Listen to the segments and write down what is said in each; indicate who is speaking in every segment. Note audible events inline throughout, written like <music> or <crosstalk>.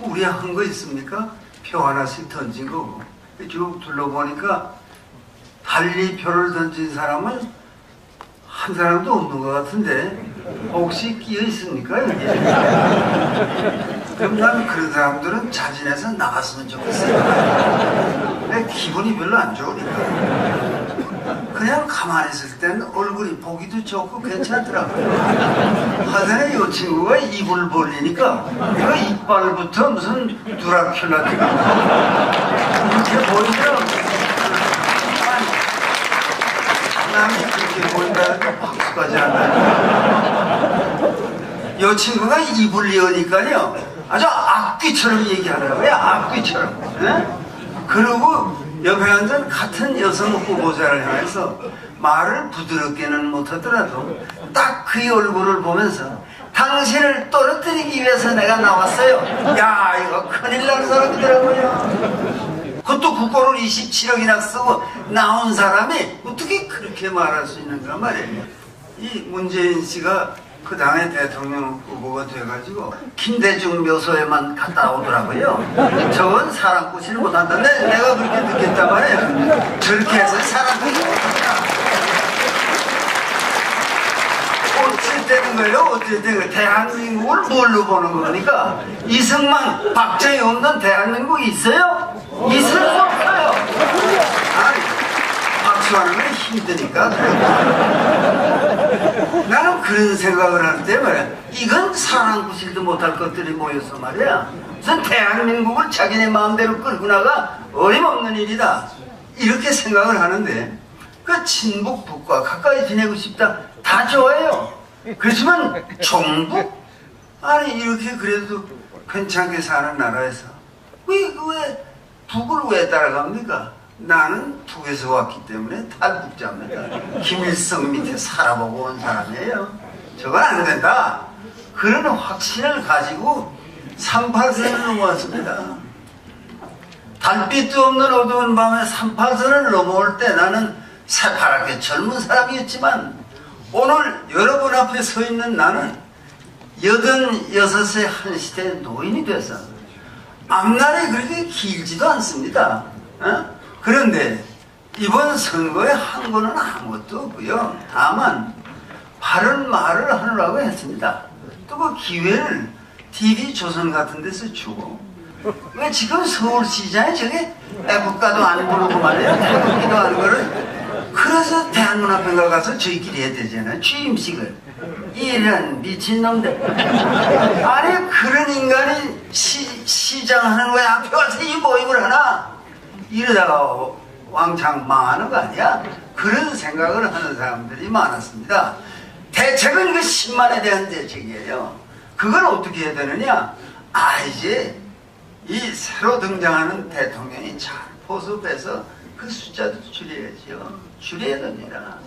Speaker 1: 우리 한 거 있습니까? 표 하나씩 던진 거고 쭉 둘러보니까 달리 표를 던진 사람은 한 사람도 없는 것 같은데 혹시 끼어 있습니까 여기? 그럼 난 그런 사람들은 자진해서 나갔으면 좋겠어요. 내 기분이 별로 안 좋으니까. 그냥 가만히 있을 땐 얼굴이 보기도 좋고 괜찮더라고요. 하여튼 이 친구가 입을 벌리니까 그 이빨부터 무슨 드라큘라 같은 이렇게 보이더라고요. 남이 그렇게 보인다니까 박수까지 한다. 이 친구가 입을 여니까요 아주 악귀처럼 얘기하더라고요 악귀처럼 예? 그리고 옆에 앉은 같은 여성 후보자를 향해서 말을 부드럽게는 못하더라도 딱 그의 얼굴을 보면서 당신을 떨어뜨리기 위해서 내가 나왔어요. 야 이거 큰일 날 사람이더라고요. 그것도 국고를 27억이나 쓰고 나온 사람이 어떻게 그렇게 말할 수 있는가 말이에요. 이 문재인 씨가 그 당의 대통령 후보가 돼가지고 김대중 묘소에만 갔다 오더라고요. 저건 사람 꼬시를 못한다. 내, 내가 그렇게 느꼈단 말이에요. 저렇게 해서 사람 꼬시를 못한다. 되는 거예요? 되는 거예요? 대한민국을 뭘로 보는 거니까 이승만, 박정희 없는 대한민국이 있어요? 있을 수 없어요. 아니, 박수하는 건 힘드니까. 나는 그런 생각을 할때 말이야. 이건 사랑 구실도 못할 것들이 모여서 말이야. 무슨 대한민국을 자기네 마음대로 끌고 나가 어림없는 일이다. 이렇게 생각을 하는데 그 친북 북과 가까이 지내고 싶다. 다 좋아해요. 그렇지만 종북? 아니 이렇게 그래도 괜찮게 사는 나라에서 왜, 왜 북을 왜 따라갑니까? 나는 북에서 왔기 때문에 탈북자입니다. 김일성 밑에 살아보고 온 사람이에요. 저건 안 된다. 그런 확신을 가지고 38선을 넘어왔습니다. 달빛도 없는 어두운 밤에 38선을 넘어올 때 나는 새파랗게 젊은 사람이었지만 오늘 여러분 앞에 서 있는 나는 여든 여섯의 한 시대의 노인이 돼서 앞날이 그렇게 길지도 않습니다. 어? 그런데 이번 선거에 한 거는 아무것도 없고요. 다만 바른 말을 하느라고 했습니다. 또 그 기회를 TV 조선 같은 데서 주고. 왜 지금 서울시장에 저게 애국가도 안 부르고 말이야 태극기도 안 거를 그래서 대한문 앞에 가서 저희끼리 해야 되잖아요. 취임식을. 이런 미친놈들. 아니 그런 인간이 시, 시장하는 거에 앞에 와서 이 모임을 하나 이러다가 왕창 망하는 거 아니야? 그런 생각을 하는 사람들이 많았습니다. 대책은 그 10만에 대한 대책이에요. 그걸 어떻게 해야 되느냐? 아, 이제 이 새로 등장하는 대통령이 잘 포섭해서 그 숫자도 줄여야죠. 줄여야 됩니다.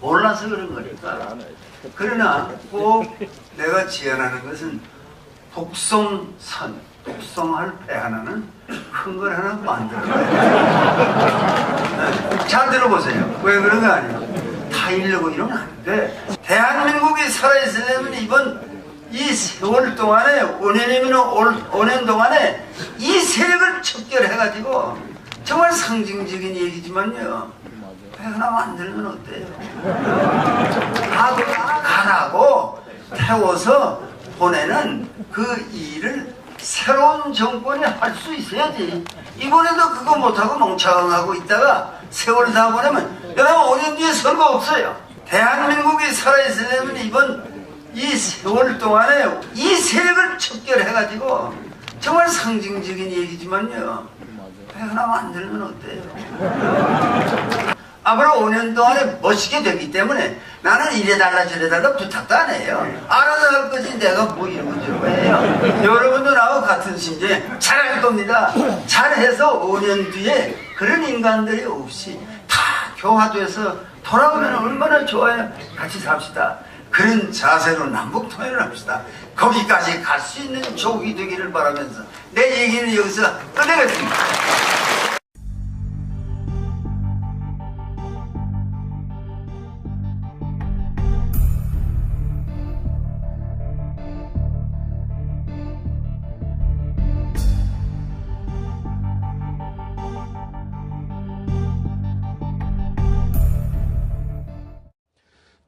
Speaker 1: 몰라서 그런 거니까. 그러나 꼭 내가 제안하는 것은 북송선, 북송할 배 하나는 큰 걸 하나 만들어요. 잘 들어보세요. 왜 그런 거 아니에요? 다 잃려고 이러면 안 돼. 대한민국이 살아있으려면 이번 이 세월 동안에 5년이면 5년 동안에 이 세력을 척결해가지고 정말 상징적인 얘기지만요. 배 하나 만들면 어때요? 가도 가라고 태워서 보내는 그 일을 새로운 정권이 할 수 있어야지. 이번에도 그거 못하고 멍청하고 있다가 세월 다 보내면 여러분 5년 뒤에 선거 없어요. 대한민국이 살아있으려면 이번 이 세월 동안에 이 세력을 척결해가지고 정말 상징적인 얘기지만요. 배 하나 만들면 어때요? 앞으로 5년 동안에 멋있게 되기 때문에 나는 이래달라 저래달라 부탁도 안 해요. 알아서 할 거지 내가 뭐 이러고 저러고 해요. 여러분도 나하고 같은 심정에 잘할 겁니다. 잘해서 5년 뒤에 그런 인간들이 없이 다 교화돼서 돌아오면 얼마나 좋아요. 같이 삽시다. 그런 자세로 남북 통일을 합시다. 거기까지 갈 수 있는 조국이 되기를 바라면서 내 얘기는 여기서 끝내겠습니다.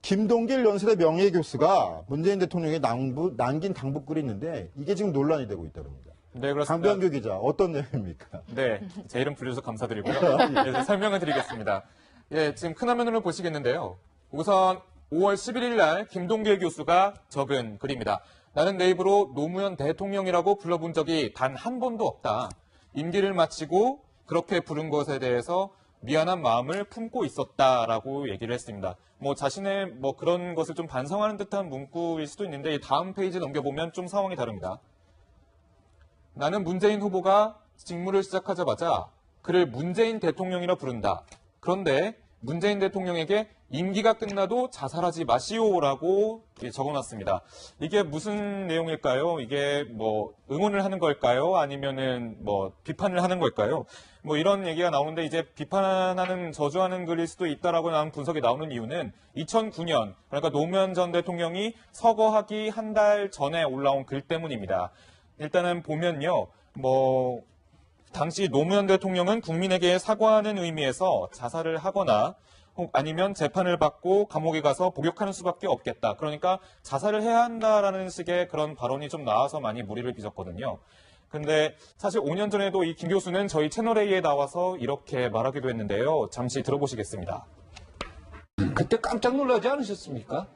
Speaker 2: 김동길 연세대 명예교수가 문재인 대통령에 남부, 남긴 당부글이 있는데 이게 지금 논란이 되고 있다습니다
Speaker 3: 네, 그렇습니다.
Speaker 2: 강병규 기자 어떤 내용입니까?
Speaker 3: 네, 제 이름 불러주셔서 감사드리고요. <laughs> 네, 설명을 드리겠습니다. 예, 지금 큰 화면으로 보시겠는데요. 우선 5월 11일 날 김동길 교수가 적은 글입니다. 나는 내 입으로 노무현 대통령이라고 불러본 적이 단 한 번도 없다. 임기를 마치고 그렇게 부른 것에 대해서 미안한 마음을 품고 있었다라고 얘기를 했습니다. 뭐 자신의 뭐 그런 것을 좀 반성하는 듯한 문구일 수도 있는데 이 다음 페이지 넘겨보면 좀 상황이 다릅니다. 나는 문재인 후보가 직무를 시작하자마자 그를 문재인 대통령이라 부른다. 그런데 문재인 대통령에게 임기가 끝나도 자살하지 마시오라고 적어놨습니다. 이게 무슨 내용일까요? 이게 뭐 응원을 하는 걸까요? 아니면은 뭐 비판을 하는 걸까요? 뭐 이런 얘기가 나오는데 이제 비판하는 저주하는 글일 수도 있다라고 하는 분석이 나오는 이유는 2009년 그러니까 노무현 전 대통령이 서거하기 한 달 전에 올라온 글 때문입니다. 일단은 보면요, 뭐, 당시 노무현 대통령은 국민에게 사과하는 의미에서 자살을 하거나 혹 아니면 재판을 받고 감옥에 가서 복역하는 수밖에 없겠다. 그러니까 자살을 해야 한다라는 식의 그런 발언이 좀 나와서 많이 무리를 빚었거든요. 근데 사실 5년 전에도 이 김 교수는 저희 채널A에 나와서 이렇게 말하기도 했는데요. 잠시 들어보시겠습니다.
Speaker 4: 그때 깜짝 놀라지 않으셨습니까?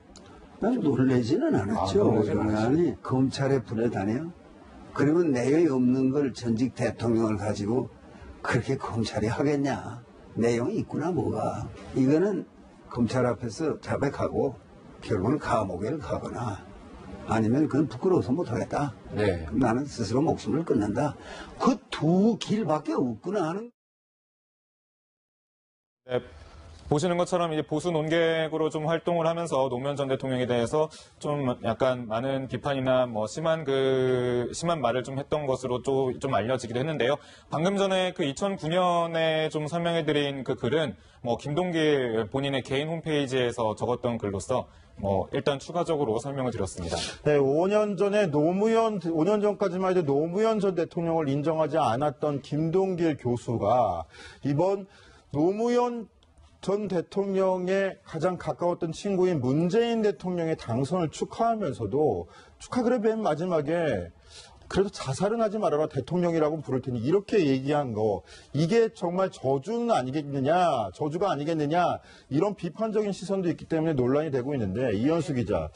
Speaker 1: 난 놀라지는 않았죠.
Speaker 4: 아,
Speaker 1: 아니, 검찰에 불려다녀? 그리고 내용이 없는 걸 전직 대통령을 가지고 그렇게 검찰이 하겠냐? 내용이 있구나, 뭐가. 이거는 검찰 앞에서 자백하고 결국은 감옥에 가거나 아니면 그건 부끄러워서 못하겠다.
Speaker 4: 네.
Speaker 1: 그럼 나는 스스로 목숨을 끊는다. 그 두 길밖에 없구나 하는
Speaker 3: 네, 보시는 것처럼 이제 보수 논객으로 좀 활동을 하면서 노무현 전 대통령에 대해서 좀 약간 많은 비판이나 뭐 심한 그 심한 말을 좀 했던 것으로 좀, 좀 알려지기도 했는데요. 방금 전에 그 2009년에 좀 설명해드린 그 글은 뭐 김동길 본인의 개인 홈페이지에서 적었던 글로서 뭐 일단 추가적으로 설명을 드렸습니다.
Speaker 2: 네, 5년 전에 노무현, 5년 전까지만 해도 노무현 전 대통령을 인정하지 않았던 김동길 교수가 이번 노무현 전 대통령의 가장 가까웠던 친구인 문재인 대통령의 당선을 축하하면서도 축하글의 맨 마지막에 그래도 자살은 하지 말아라 대통령이라고 부를 테니 이렇게 얘기한 거. 이게 정말 저주는 아니겠느냐 저주가 아니겠느냐 이런 비판적인 시선도 있기 때문에 논란이 되고 있는데 이현수 기자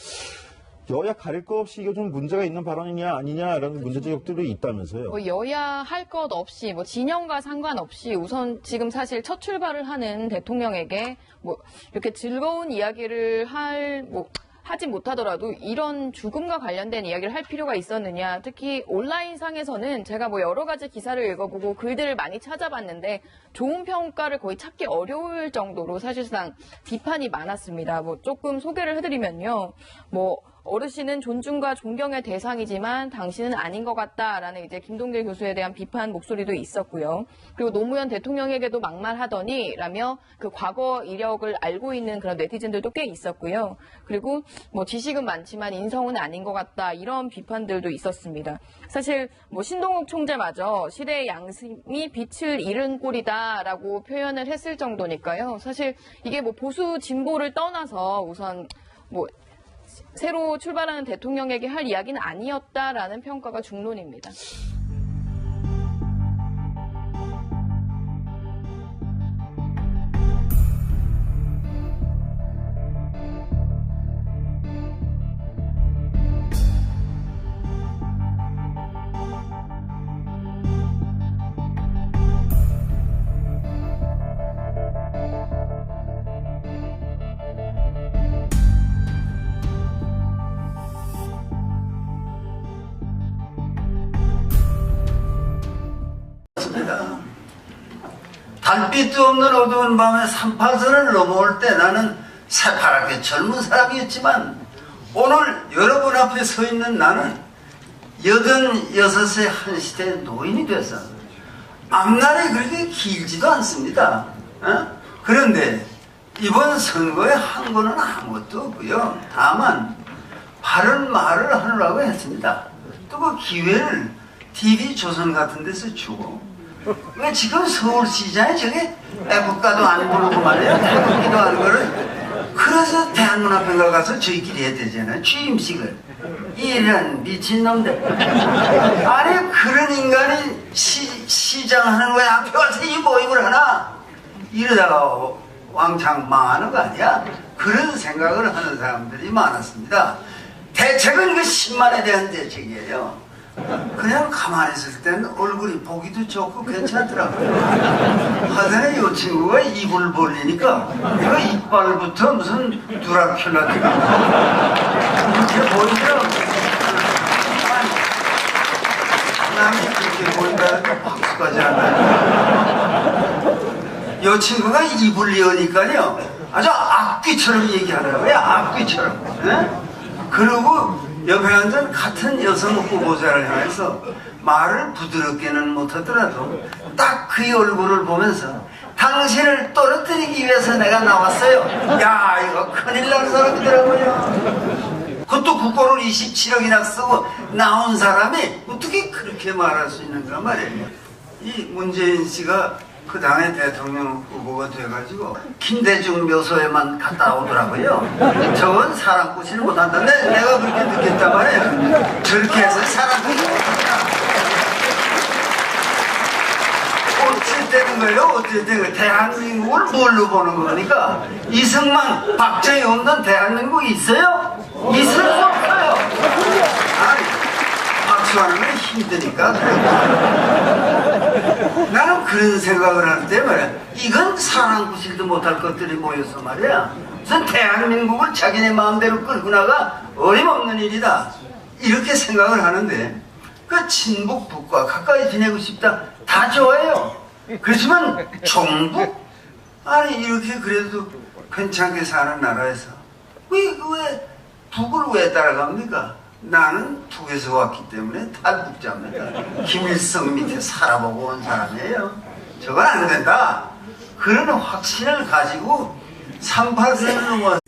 Speaker 2: 여야 가릴 거 없이 이게 좀 문제가 있는 발언이냐 아니냐라는 문제 지적들이 있다면서요.
Speaker 5: 뭐 여야 할 것 없이 뭐 진영과 상관없이 우선 지금 사실 첫 출발을 하는 대통령에게 뭐 이렇게 즐거운 이야기를 할뭐 하지 못하더라도 이런 죽음과 관련된 이야기를 할 필요가 있었느냐. 특히 온라인상에서는 제가 뭐 여러 가지 기사를 읽어보고 글들을 많이 찾아봤는데 좋은 평가를 거의 찾기 어려울 정도로 사실상 비판이 많았습니다. 뭐 조금 소개를 해드리면요. 뭐 어르신은 존중과 존경의 대상이지만 당신은 아닌 것 같다라는 이제 김동길 교수에 대한 비판 목소리도 있었고요. 그리고 노무현 대통령에게도 막말하더니 라며 그 과거 이력을 알고 있는 그런 네티즌들도 꽤 있었고요. 그리고 뭐 지식은 많지만 인성은 아닌 것 같다 이런 비판들도 있었습니다. 사실 뭐 신동욱 총재마저 시대의 양심이 빛을 잃은 꼴이다라고 표현을 했을 정도니까요. 사실 이게 뭐 보수 진보를 떠나서 우선 뭐 새로 출발하는 대통령에게 할 이야기는 아니었다라는 평가가 중론입니다.
Speaker 1: 달빛도 없는 어두운 밤에 3파선을 넘어올 때 나는 새파랗게 젊은 사람이었지만 오늘 여러분 앞에 서 있는 나는 여든 여섯의 한 시대의 노인이 돼서 앞날이 그렇게 길지도 않습니다. 어? 그런데 이번 선거에 한 거는 아무것도 없고요. 다만 바른 말을 하느라고 했습니다. 또 그 기회를 TV 조선 같은 데서 주고 왜 지금 서울시장에 저게 애국가도 안 부르고 말이야 태극기도 안 거를 그래서 대한문화평가 가서 저희끼리 해야 되잖아요. 취임식을. 이런 미친놈들. 아니, 그런 인간이 시, 시장 하는 거야. 앞에 와서 이 모임을 하나? 이러다가 왕창 망하는 거 아니야? 그런 생각을 하는 사람들이 많았습니다. 대책은 그 10만에 대한 대책이에요. 그냥 가만히 있을 때는 얼굴이 보기도 좋고 괜찮더라고요. 하여튼 이 친구가 입을 벌리니까 이거 이빨부터 무슨 드라큘라 이렇게 보이더라고요. 남이 그렇게 보인다는데 박수까지 하나요? 이 친구가 입을 여니까요 아주 악귀처럼 얘기하더라고요 악귀처럼 예? 그리고 앉은 같은 여성 후보자를 향해서 말을 부드럽게는 못하더라도 딱 그의 얼굴을 보면서 당신을 떨어뜨리기 위해서 내가 나왔어요 야 이거 큰일 날 사람이더라고요 그것도 국고를 27억이나 쓰고 나온 사람이 어떻게 그렇게 말할 수 있는가 말이에요. 이 문재인 씨가 그 당의 대통령 후보가 돼가지고 김대중 묘소에만 갔다 오더라고요. 저건 사람 꼬시는 못한다. 내, 내가 그렇게 느꼈단 말이에요. 저렇게 해서 꼬시는 못한다. 어쨌든 거예요? 어쨌든 거 대한민국을 뭘로 보는 거니까 이승만, 박정희 없는 대한민국이 있어요? 있을 수 없어요. 아니, 박수하는 건 힘드니까. 나는 그런 생각을 할때 말이야. 이건 사랑 구실도 못할 것들이 모여서 말이야. 무슨 대한민국을 자기네 마음대로 끌고 나가 어림없는 일이다. 이렇게 생각을 하는데 그 친북 북과 가까이 지내고 싶다. 다 좋아요. 그렇지만 종북? 아니 이렇게 그래도 괜찮게 사는 나라에서 왜, 그왜 북을 왜 따라갑니까? 나는 북에서 왔기 때문에 탈북자입니다. 김일성 밑에 살아보고 온 사람이에요. 저건 안 된다. 그런 확신을 가지고 38선을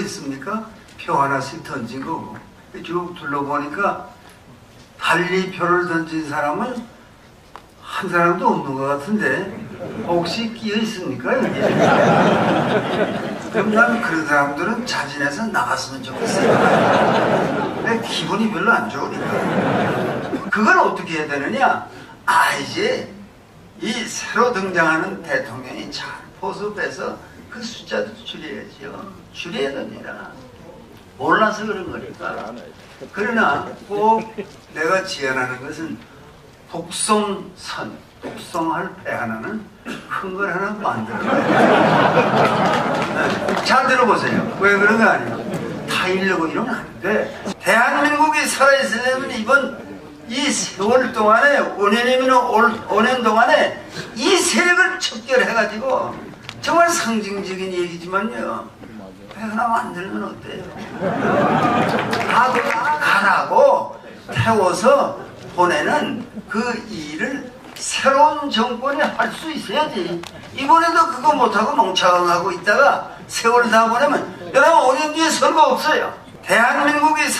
Speaker 1: 있습니까? 표 하나씩 던진 거고 쭉 둘러보니까 달리 표를 던진 사람은 한 사람도 없는 것 같은데 혹시 끼어 있습니까 여기? 그럼 난 그런 사람들은 자진해서 나갔으면 좋겠어요. 내 기분이 별로 안 좋으니까. 그걸 어떻게 해야 되느냐? 아 이제 이 새로 등장하는 대통령이 잘 포섭해서 그 숫자도 줄여야죠. 줄여야 됩니다. 몰라서 그런 거니까. 그러나 꼭 내가 제안하는 것은 북송선, 북송할 배 하나는 큰 걸 하나 만들어야 네. 잘 들어보세요. 왜 그런 거 아니에요? 타이려고 이러면 안 돼. 대한민국이 살아있으려면 이번 이 세월 동안에 5년이면 5년 동안에 이 세력을 척결해가지고 정말 상징적인 얘기지만요. 배 하나 만들면 어때요? 다 가라고 태워서 보내는 그 일을 새로운 정권이 할 수 있어야지. 이번에도 그거 못하고 멍청하고 있다가 세월 다 보내면 여러분 5년 뒤에 선거 없어요. 대한민국이 사-